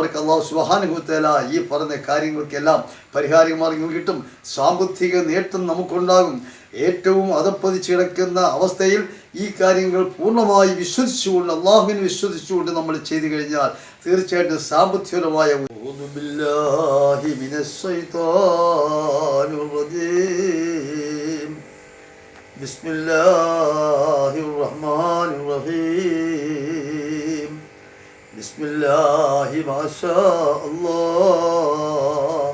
അവർക്ക് അള്ളാഹു സുഹാനുഭൂത്തേല ഈ പറഞ്ഞ കാര്യങ്ങൾക്കെല്ലാം പരിഹാരമാർഗം കിട്ടും. സാമ്പത്തിക നേട്ടം നമുക്കുണ്ടാകും. ഏറ്റവും അതപ്പതിച്ച് കിടക്കുന്ന അവസ്ഥയിൽ ഈ കാര്യങ്ങൾ പൂർണമായി വിശ്വസിച്ചുകൊണ്ട് അള്ളാഹുവിന് വിശ്വസിച്ചുകൊണ്ട് നമ്മൾ ചെയ്തു കഴിഞ്ഞാൽ തീർച്ചയായിട്ടും സാമ്പത്തികപരമായ ബിസ്മില്ലാഹിർ റഹ്മാനിർ റഹീം. بسم الله ما شاء الله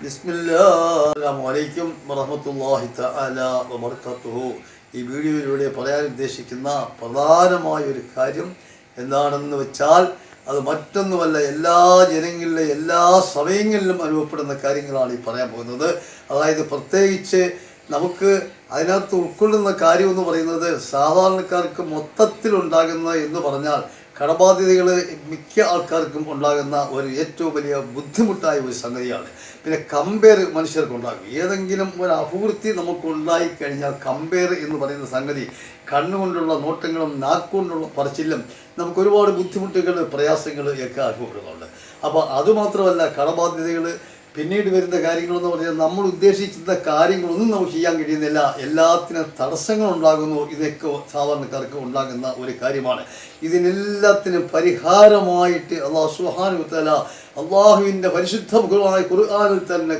بسم الله السلام عليكم ورحمة الله تعالى وبركاته ഈ വീഡിയോയിലൂടെ പറയാൻ ഉദ്ദേശിക്കുന്ന പ്രധാനമായ ഒരു കാര്യം എന്താണെന്ന് വെച്ചാൽ അത് മറ്റൊന്നുമല്ല എല്ലാ ജനങ്ങളിലെ എല്ലാ സമയങ്ങളിലും അനുഭവപ്പെടുന്ന കാര്യങ്ങളാണ് ഈ പറയാൻ പോകുന്നത് അതായത് പ്രത്യേകിച്ച് നമുക്ക് അതിനകത്ത് ഉൾക്കൊള്ളുന്ന കാര്യം എന്ന് പറയുന്നത് സാധാരണക്കാർക്ക് മൊത്തത്തിലുണ്ടാകുന്ന എന്ന് പറഞ്ഞാൽ കടബാധ്യതകൾ മിക്ക ആൾക്കാർക്കും ഉണ്ടാകുന്ന ഒരു ഏറ്റവും വലിയ ബുദ്ധിമുട്ടായ ഒരു സംഗതിയാണ്. പിന്നെ കമ്പയർ മനുഷ്യർക്ക് ഉണ്ടാകും. ഏതെങ്കിലും ഒരു അഭിവൃദ്ധി നമുക്ക് ഉണ്ടായിക്കഴിഞ്ഞാൽ കമ്പയർ എന്ന് പറയുന്ന സംഗതി കണ്ണുകൊണ്ടുള്ള നോട്ടങ്ങളും നാക്കുകൊണ്ടുള്ള പറച്ചിലും നമുക്ക് ഒരുപാട് ബുദ്ധിമുട്ടുകൾ പ്രയാസങ്ങൾ ഒക്കെ അനുഭവപ്പെടുന്നുണ്ട്. അപ്പോൾ അതുമാത്രമല്ല കടബാധ്യതകൾ പിന്നീട് വരുന്ന കാര്യങ്ങളെന്ന് പറഞ്ഞാൽ നമ്മൾ ഉദ്ദേശിക്കുന്ന കാര്യങ്ങളൊന്നും നമുക്ക് ചെയ്യാൻ കഴിയുന്നില്ല. എല്ലാത്തിനും തടസ്സങ്ങൾ ഉണ്ടാകുന്നു. ഇതൊക്കെ സാധാരണക്കാർക്ക് ഉണ്ടാകുന്ന ഒരു കാര്യമാണ്. ഇതിനെല്ലാത്തിനും പരിഹാരമായിട്ട് അള്ളാഹു സുഹാനുത്തല അള്ളാഹുവിന്റെ പരിശുദ്ധ മുഖമായ ഖുർആാനിൽ തന്നെ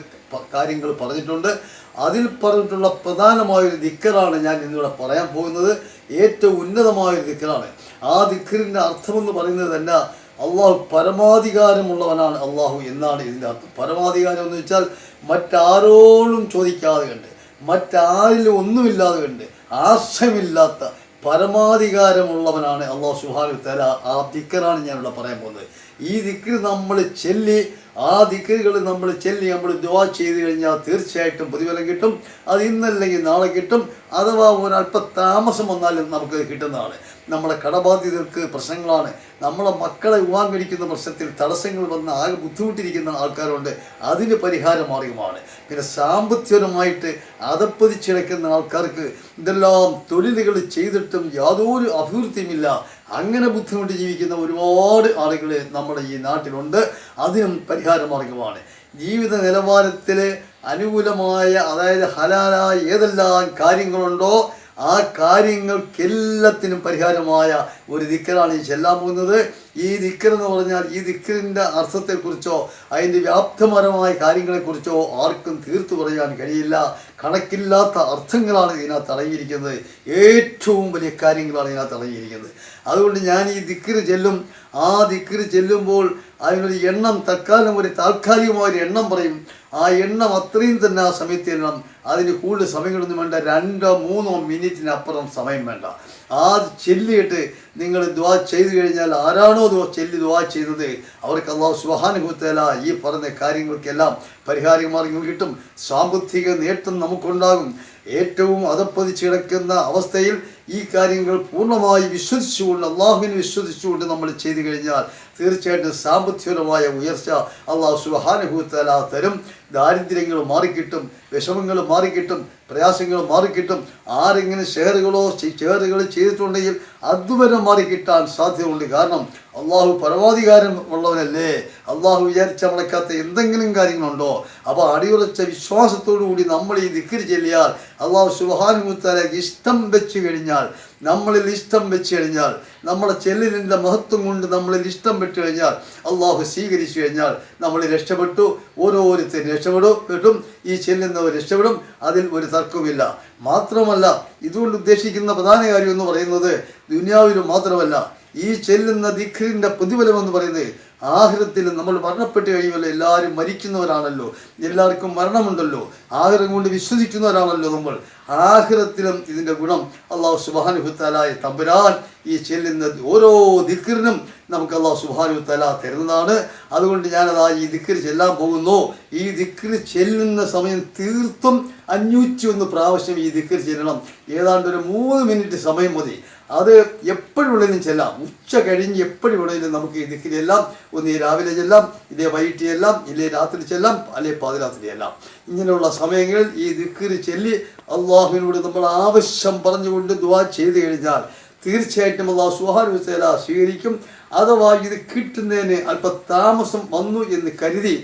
കാര്യങ്ങൾ പറഞ്ഞിട്ടുണ്ട്. അതിൽ പറഞ്ഞിട്ടുള്ള പ്രധാനമായൊരു ദിക്കറാണ് ഞാൻ ഇന്നിവിടെ പറയാൻ പോകുന്നത്. ഏറ്റവും ഉന്നതമായൊരു ദിക്കറാണ്. ആ ദിക്കറിന്റെ അർത്ഥമെന്ന് പറയുന്നത് തന്നെ അള്ളാഹു പരമാധികാരമുള്ളവനാണ് അള്ളാഹു എന്നാണ് ഇതിന്റെ അർത്ഥം. പരമാധികാരം എന്ന് വെച്ചാൽ മറ്റാരോടും ചോദിക്കാതെ കണ്ട് മറ്റാരിലും ഒന്നുമില്ലാതെ കണ്ട് ആശയമില്ലാത്ത പരമാധികാരമുള്ളവനാണ് അള്ളാഹു സുഹാനു തല ആ ദിക്കറാണ് ഞാനിവിടെ പറയാൻ പോകുന്നത്. ഈ ദിക്കർ നമ്മൾ ചെല്ലി ആ ദിക്കുകൾ നമ്മൾ ചെല്ലി നമ്മൾ ദുവാ ചെയ്ത് കഴിഞ്ഞാൽ തീർച്ചയായിട്ടും പ്രതിഫലം കിട്ടും. അത് ഇന്നല്ലെങ്കിൽ നാളെ കിട്ടും. അഥവാ ഒരല്പ താമസം വന്നാലും നമുക്ക് കിട്ടുന്നതാണ്. നമ്മളെ കടബാധിതർക്ക് പ്രശ്നങ്ങളാണ്. നമ്മളെ മക്കളെ വിവാഹം കഴിക്കുന്ന പ്രശ്നത്തിൽ തടസ്സങ്ങൾ വന്ന് ആകെ ബുദ്ധിമുട്ടിരിക്കുന്ന ആൾക്കാരുണ്ട്. അതിന് പരിഹാര മാർഗമാണ്. പിന്നെ സാമ്പത്തികമായിട്ട് അതപ്പതിച്ചിടക്കുന്ന ആൾക്കാർക്ക് ഇതെല്ലാം തൊഴിലുകൾ ചെയ്തിട്ടും യാതൊരു അഭിവൃദ്ധിയുമില്ല. അങ്ങനെ ബുദ്ധിമുട്ട് ജീവിക്കുന്ന ഒരുപാട് ആളുകൾ നമ്മുടെ ഈ നാട്ടിലുണ്ട്. അതിനും പരിഹാര മാർഗമാണ്. ജീവിത നിലവാരത്തിൽ അനുകൂലമായ അതായത് ഹലാലായ ഏതെല്ലാം കാര്യങ്ങളുണ്ടോ ആ കാര്യങ്ങൾക്കെല്ലാത്തിനും പരിഹാരമായ ഒരു ദിക്കറാണ് ഈ ചെല്ലാൻ പോകുന്നത്. ഈ ദിക്കർ എന്ന് പറഞ്ഞാൽ ഈ ദിക്കറിന്റെ അർത്ഥത്തെക്കുറിച്ചോ അതിന്റെ വ്യാപ്തപരമായ കാര്യങ്ങളെക്കുറിച്ചോ ആർക്കും തീർത്തു പറയാൻ കഴിയില്ല. കണക്കില്ലാത്ത അർത്ഥങ്ങളാണ് ഇതിനകത്ത് അടങ്ങിയിരിക്കുന്നത്. ഏറ്റവും വലിയ കാര്യങ്ങളാണ് ഇതിനകത്ത് അടങ്ങിയിരിക്കുന്നത്. അതുകൊണ്ട് ഞാൻ ഈ ദിക്കറ് ചെല്ലും. ആ ദിക്കറ് ചെല്ലുമ്പോൾ അതിനൊരു എണ്ണം തൽക്കാലം ഒരു താൽക്കാലികമായ ഒരു എണ്ണം പറയും. ആ എണ്ണം അത്രയും തന്നെ ആ സമയത്ത് എണ്ണം. അതിന് കൂടുതൽ സമയങ്ങളൊന്നും വേണ്ട. രണ്ടോ മൂന്നോ മിനിറ്റിനപ്പുറം സമയം വേണ്ട. ആ ചെല്ലിയിട്ട് നിങ്ങൾ ദ്വാ ചെയ്തു കഴിഞ്ഞാൽ ആരാണോ ചെല്ലി ദ്വാ ചെയ്തത്? അവർക്ക് അള്ളാഹു സുഹാനുഭൂത്തല ഈ പറഞ്ഞ കാര്യങ്ങൾക്കെല്ലാം പരിഹാരമാർഗം കിട്ടും. സാമ്പത്തിക നേട്ടം നമുക്കുണ്ടാകും. ഏറ്റവും അതപ്പതിച്ച് കിടക്കുന്ന അവസ്ഥയിൽ ഈ കാര്യങ്ങൾ പൂർണമായി വിശ്വസിച്ചുകൊണ്ട് അള്ളാഹുവിനെ വിശ്വസിച്ചുകൊണ്ട് നമ്മൾ ചെയ്തു കഴിഞ്ഞാൽ തീർച്ചയായിട്ടും സാമ്പത്തികപരമായ ഉയർച്ച അള്ളാഹു സുഹാനുഭൂത്തല തരും. ദാരിദ്ര്യങ്ങൾ മാറിക്കിട്ടും വിഷമങ്ങൾ മാറിക്കിട്ടും പ്രയാസങ്ങൾ മാറിക്കിട്ടും. ആരെങ്കിലും ഷെയറുകളോ ഷെയറുകൾ ചെയ്തിട്ടുണ്ടെങ്കിൽ അതുവരെ മാറിക്കിട്ടാൻ സാധ്യതയുണ്ട്. കാരണം അള്ളാഹു പരമാധികാരം ഉള്ളവനല്ലേ? അള്ളാഹു വിചാരിച്ച മണക്കാത്ത എന്തെങ്കിലും കാര്യങ്ങളുണ്ടോ? അപ്പോൾ അടിയുറച്ച വിശ്വാസത്തോടു കൂടി നമ്മൾ ഈ ദിക്കരി ചെല്ലിയാൽ അള്ളാഹു സുഹാനുഭൂത്തലേക്ക് ഇഷ്ടം വെച്ച് കഴിഞ്ഞാൽ നമ്മളിൽ ഇഷ്ടം വെച്ച് കഴിഞ്ഞാൽ നമ്മുടെ ചെല്ലിലിന്റെ മഹത്വം കൊണ്ട് നമ്മളിൽ ഇഷ്ടം വെച്ച് കഴിഞ്ഞാൽ അള്ളാഹു സ്വീകരിച്ചു കഴിഞ്ഞാൽ നമ്മൾ രക്ഷപ്പെട്ടു ഓരോരുത്തരും രക്ഷപ്പെടും കിട്ടും ഈ ചെല്ലുന്നവർ രക്ഷപ്പെടും അതിൽ ഒരു തർക്കവുമില്ല. മാത്രമല്ല ഇതുകൊണ്ട് ഉദ്ദേശിക്കുന്ന പ്രധാന കാര്യം എന്ന് പറയുന്നത് ദുനിയാവിലും മാത്രമല്ല ഈ ചെല്ലുന്ന ദിഖറിന്റെ പ്രതിഫലം എന്ന് പറയുന്നത് ആഹൃത്തിൽ നമ്മൾ മരണപ്പെട്ട് കഴിയുമല്ലോ. എല്ലാവരും മരിക്കുന്നവരാണല്ലോ. എല്ലാവർക്കും മരണമുണ്ടല്ലോ. ആഹൃതം കൊണ്ട് വിശ്വസിക്കുന്നവരാണല്ലോ നമ്മൾ. ആഹൃതത്തിലും ഇതിന്റെ ഗുണം അള്ളാഹു സുബാനുഭുത്താലായ തമ്പുരാൻ ഈ ചെല്ലുന്ന ഓരോ ദിക്കറിനും നമുക്ക് അള്ളാഹു സുബാനു തല തരുന്നതാണ്. അതുകൊണ്ട് ഞാനതാ ഈ ദിക്കറ് ചെല്ലാൻ പോകുന്നു. ഈ ദിക്കറ് ചെല്ലുന്ന സമയം തീർത്തും അഞ്ഞൂറ്റി ഒന്ന് പ്രാവശ്യം ഈ ദിക്കറ് ചെല്ലണം. ഏതാണ്ട് ഒരു മൂന്ന് മിനിറ്റ് സമയം മതി. അത് എപ്പോഴും വേണേലും ചെല്ലാം. ഉച്ച കഴിഞ്ഞ് എപ്പോഴും വേണേലും നമുക്ക് ഈ ദിക്കിൽ എല്ലാം ഒന്ന് രാവിലെ ചെല്ലാം ഇല്ലേ വൈകിട്ട് ചെല്ലാം ഇല്ലേ രാത്രി ചെല്ലാം അല്ലെ പാതിരാത്രി ചെല്ലാം. ഇങ്ങനെയുള്ള സമയങ്ങളിൽ ഈ ദിക്കിൽ ചെല്ലി അള്ളാഹുവിനോട് നമ്മൾ ആവശ്യം പറഞ്ഞുകൊണ്ട് ദുവാ ചെയ്ത് കഴിഞ്ഞാൽ തീർച്ചയായിട്ടും അള്ളാഹു സുഹാനുസേല സ്വീകരിക്കും. അഥവാ ഇത് കിട്ടുന്നതിന് അല്പം താമസം വന്നു എന്ന് കരുതി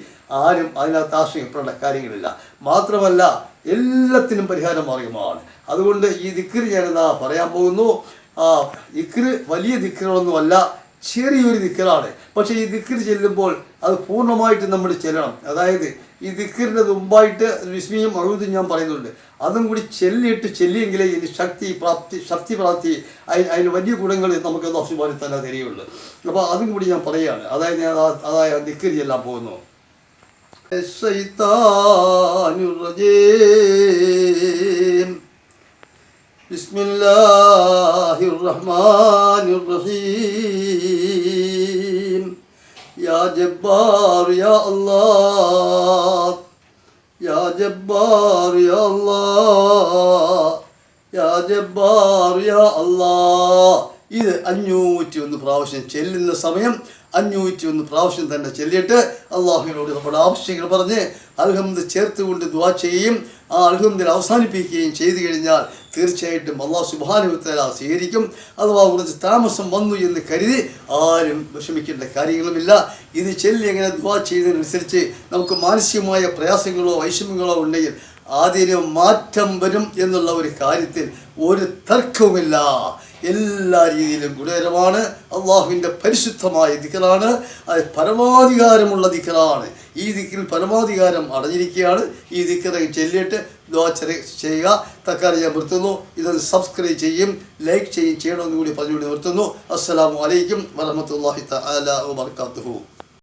ആരും അതിനകത്ത് ആശങ്കപ്പെടേണ്ട കാര്യങ്ങളില്ല. മാത്രമല്ല എല്ലാത്തിനും പരിഹാര മാർഗമാണ്. അതുകൊണ്ട് ഈ ദിക്കറ് ഞാനിതാ പറയാൻ പോകുന്നു. ആ ദിക്കറ് വലിയ ദിക്കറുകളൊന്നുമല്ല ചെറിയൊരു ദിക്കറാണ്. പക്ഷേ ഈ ദിക്കർ ചെല്ലുമ്പോൾ അത് പൂർണമായിട്ട് നമ്മൾ ചെല്ലണം. അതായത് ഈ ദിക്കറിന്റെ മുമ്പായിട്ട് വിസ്മയം അഴുതും ഞാൻ പറയുന്നുണ്ട്. അതും കൂടി ചെല്ലിയിട്ട് ചെല്ലിയെങ്കിലേ ഇതിന് ശക്തി പ്രാപ്തി ശക്തി പ്രാപ്തി അതിന് വലിയ ഗുണങ്ങൾ നമുക്ക് ദോഷമാരി തന്നെ തരികയുള്ളൂ. അപ്പോൾ അതും കൂടി ഞാൻ പറയുകയാണ്. അതായത് ഞാൻ അതായത് ആ ദിക്കർ ചെല്ലാൻ പോകുന്നു. ബിസ്മില്ലാഹിർ റഹ്മാനിർ റഹീം Cebbar ya Allah. Ya Cebbar ya Allah. Ya Cebbar ya Allah. ഇത് അഞ്ഞൂറ്റി ഒന്ന് പ്രാവശ്യം ചെല്ലുന്ന സമയം അഞ്ഞൂറ്റി ഒന്ന് പ്രാവശ്യം തന്നെ ചെല്ലിയിട്ട് അള്ളാഹുവിനോട് നമ്മുടെ ആവശ്യങ്ങൾ പറഞ്ഞ് അൽഹമ്മദ് ചേർത്തുകൊണ്ട് ദുവാ ചെയ്യുകയും ആ അൽഹമ്മദിൽ അവസാനിപ്പിക്കുകയും ചെയ്തു കഴിഞ്ഞാൽ തീർച്ചയായിട്ടും അള്ളാഹു സുബാനുത്തല സ്വീകരിക്കും. അഥവാ കുറച്ച് താമസം വന്നു എന്ന് കരുതി ആരും വിഷമിക്കേണ്ട കാര്യങ്ങളുമില്ല. ഇത് ചെല്ലി എങ്ങനെ ദുവാ ചെയ്യുന്നതിനനുസരിച്ച് നമുക്ക് മാനസികമായ പ്രയാസങ്ങളോ വൈഷമ്യങ്ങളോ ഉണ്ടെങ്കിൽ അതിന് മാറ്റം വരും എന്നുള്ള ഒരു കാര്യത്തിൽ ഒരു തർക്കവുമില്ല. എല്ലാ രീതിയിലും ഗുണകരമാണ് അള്ളാഹുവിന്റെ പരിശുദ്ധമായ ദിക്കറാണ്. അത് പരമാധികാരമുള്ള ദിക്കറാണ്. ഈ ദിക്കിൽ പരമാധികാരം അടഞ്ഞിരിക്കുകയാണ്. ഈ ദിക്കറെ ചെല്ലിയിട്ട് ചെയ്യുക. തക്കാലം ഞാൻ നിർത്തുന്നു. ഇതൊന്ന് സബ്സ്ക്രൈബ് ചെയ്യും ലൈക്ക് ചെയ്യും ചെയ്യണമെന്ന് കൂടി പറഞ്ഞുകൊണ്ട് നിർത്തുന്നു. അസ്സലാമു അലൈക്കും വറഹമത്തല്ലാഹി തആല വബർക്കാത്തുഹു.